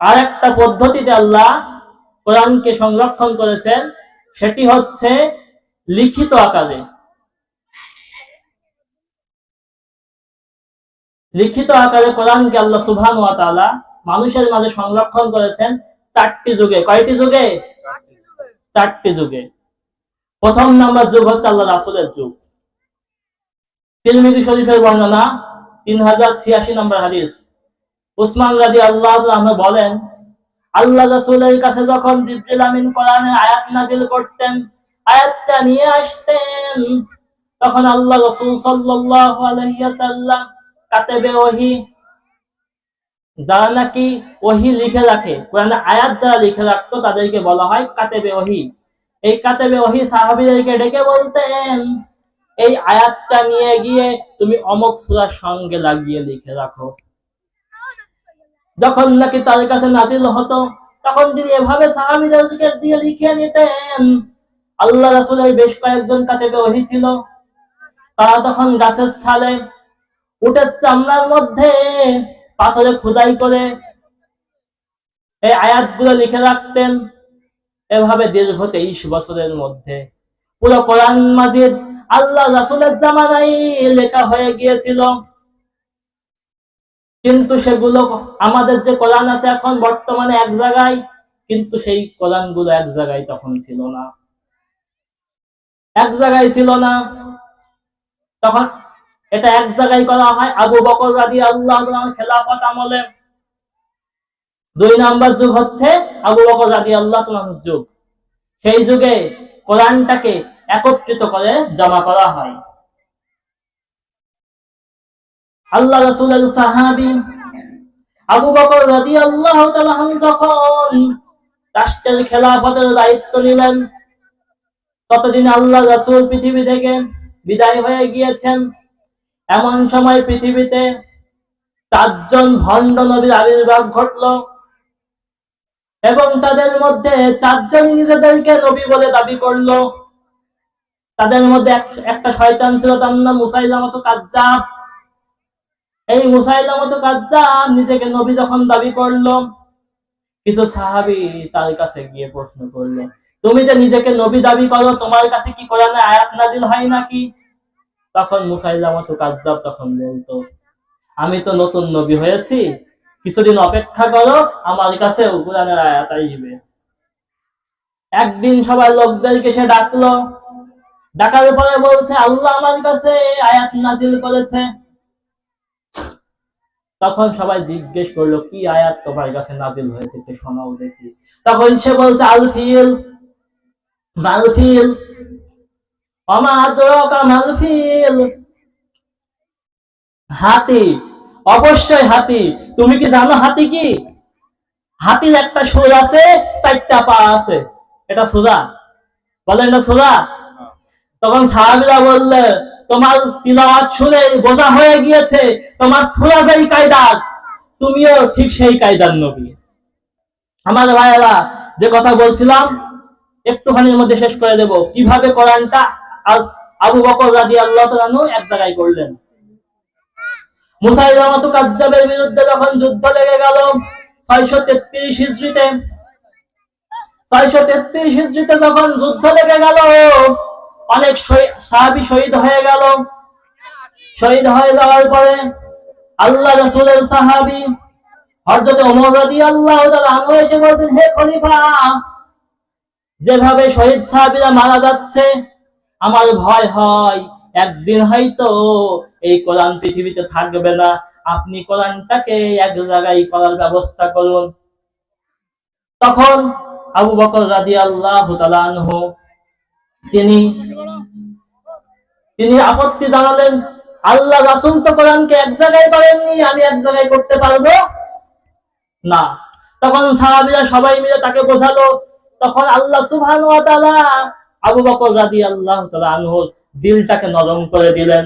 আর একটা পদ্ধতিতে আল্লাহ কোরআনকে সংরক্ষণ করেছেন সেটি হচ্ছে লিখিত আকারে। লিখিত আকারে কোরআনকে আল্লাহ সুবহান ওয়া তাআলা মানুষের মাঝে সংরক্ষণ করেছেন চারটি যুগে। কয়টি যুগে। চারটি যুগে। প্রথম নাম্বার যুগ হচ্ছে আল্লাহ রাসূলের যুগ। তিরমিজি শরীফের বর্ণনা তিন হাজার ছিয়াশি নম্বর হাদিস। উসমান রাজি আল্লাহ বলেন, আল্লাহ রাসূলের কাছে যখন জিবরিল আমিন কোরআনের আয়াত নাজিল করতেন, আয়াতটা নিয়ে আসতেন, তখন আল্লাহ রাসূল সাল্লাল্লাহু আলাইহি ওয়াসাল্লাম কাতেবে ওহী, যারা নাকি ওহি লিখে রাখে, কোরআনে আয়াত যারা লিখে রাখতো তাদেরকে বলা হয় কাতেবে ওহি। এই কাতেবে ওহী সাহাবীদেরকে ডেকে বলতেন, এই আয়াতটা নিয়ে গিয়ে তুমি অমক সূরার সঙ্গে লাগিয়ে লিখে রাখো। যখন নাকি তার কাছে নাজিল হতো, তখন তিনি এভাবে সাহাবীদেরকে দিয়ে লিখে নিতেন। আল্লাহ রাসূলের বেশ কয়েকজন কাতেবে ওহী ছিল। তারা তখন গাছের ছালে উটের চামড়ার মধ্যে পাথরে খোদাই করে এই আয়াতগুলো লিখে রাখতেন। এভাবে দীর্ঘ তেইশ বছরের মধ্যে পুরো কোরআন মাজিদ আল্লাহ রাসুলের জামানায় লেখা হয়ে গিয়েছিল। কিন্তু সেগুলো আমাদের যে কোরআন আছে এখন বর্তমানে এক জায়গায়, কিন্তু সেই কোরআনগুলো এক জায়গায় তখন ছিল না। এক জায়গায় ছিল না। তখন এটা এক জায়গায় করা হয়। আবু বকর রাদি আল্লাহ খেলাফত আমলে। দুই নাম্বার যুগ হচ্ছে আবু বকর রাদি আল্লাহ যুগ। সেই যুগে কোরআনটাকে একত্রিত করে জমা করা হয়। আল্লাহ রসুলের সাহাবি আবু বকর রাদি আল্লাহ যখন রাষ্ট্রের খেলাফতের দায়িত্ব নিলেন, ততদিন আল্লাহ রসুল পৃথিবী থেকে বিদায় হয়ে গিয়েছেন। এমন সময় পৃথিবীতে চারজন ভণ্ড নবীর আবির্ভাব ঘটল এবং তাদের মধ্যে চারজন নিজেদেরকে নবী বলে দাবি করল। তাদের মধ্যে একটা শয়তান ছিল, তার নাম মুসাইলামত কাজ্জাব। এই মুসাইলামত কাজ্জাব নিজেকে নবী যখন দাবি করল, কিছু সাহাবি তার কাছে গিয়ে প্রশ্ন করল, তুমি যে নিজেকে নবী দাবি করো, তোমার কাছে কি কোরআনে আয়াত নাজিল হয় নাকি? তখন মুসাইলামত কাজ্জাব তখন বলতো, আমি তো নতুন নবী হয়েছি, কিছুদিন অপেক্ষা করো, আমার কাছে কোরআনের আয়াত আসবে। একদিন সবাই লোকদেরকে সে ডাকলো, ডাকার পরে বলছে, আল্লাহ আমার কাছে আয়াত নাজিল করেছে। তখন সবাই জিজ্ঞেস করল কি আয়াত তোমার কাছে নাজিল হয়েছে? একটু শোনাও দেখি। তখন সে বলছে আলফিল মালফিল মালফিল। হাতি অবশ্যই হাতি। তুমি কি জানো হাতি কি? হাতির একটা সুর আছে চারটা পা আছে। এটা সোজা বলে এটা সোজা তখন সাহাবিরা বললে তোমার তিলাওয়াত শুনে বোঝা হয়ে গিয়েছে, তোমার সুরা যেই কায়দার তুমিও ঠিক সেই কায়দার নবী। আমার ভাইয়েরা, যে কথা বলছিলাম, একটুখানির মধ্যে শেষ করে দেব। কীভাবে কোরআনটা আবু বকর রাজি আল্লাহ এক জায়গায় করলেন? মুসাইলামত কাজ্জাবের বিরুদ্ধে যখন যুদ্ধ লেগে গেল, ছয়শো তেত্রিশ হিজড়িতে, ছয়শো তেত্রিশ হিজড়িতে যখন যুদ্ধ লেগে গেল অনেক সাহাবি শহীদ হয়ে গেল। শহীদ হয়ে যাওয়ার পরে আল্লাহ রসুলের সাহাবি হরজতে আল্লাহ আনু এসে বলছেন, হে খলিফা, যেভাবে শহীদ সাহাবিরা মারা যাচ্ছে, আমার ভয় হয়। একদিন হয়তো এই কোরআন পৃথিবীতে থাকবে না। আপনি কোরআনটাকে এক জায়গায় করার ব্যবস্থা করুন। তখন আবু বকর রাদি আল্লাহ তিনি তিনি আপত্তি জানালেন, আল্লাহ রাসুল তো কোরআনকে এক জায়গায় করেননি, আমি এক জায়গায় করতে পারব? না। তখন সাহাবিরা সবাই মিলে তাকে বোঝালো। তখন আল্লাহ সুবহান আবু বকর রাদি আল্লাহ আনহুর দিলটাকে নরম করে দিলেন।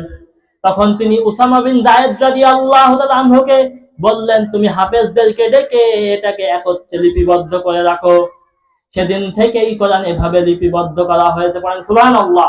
তখন তিনি উসামা বিন জায়েদ রাদি আল্লাহ আনহুকে বললেন, তুমি হাফেজদেরকে ডেকে এটাকে একত্রে লিপিবদ্ধ করে রাখো। সেদিন থেকেই কোরআন এভাবে লিপিবদ্ধ করা হয়েছে। কোরআন সুবহানাল্লাহ।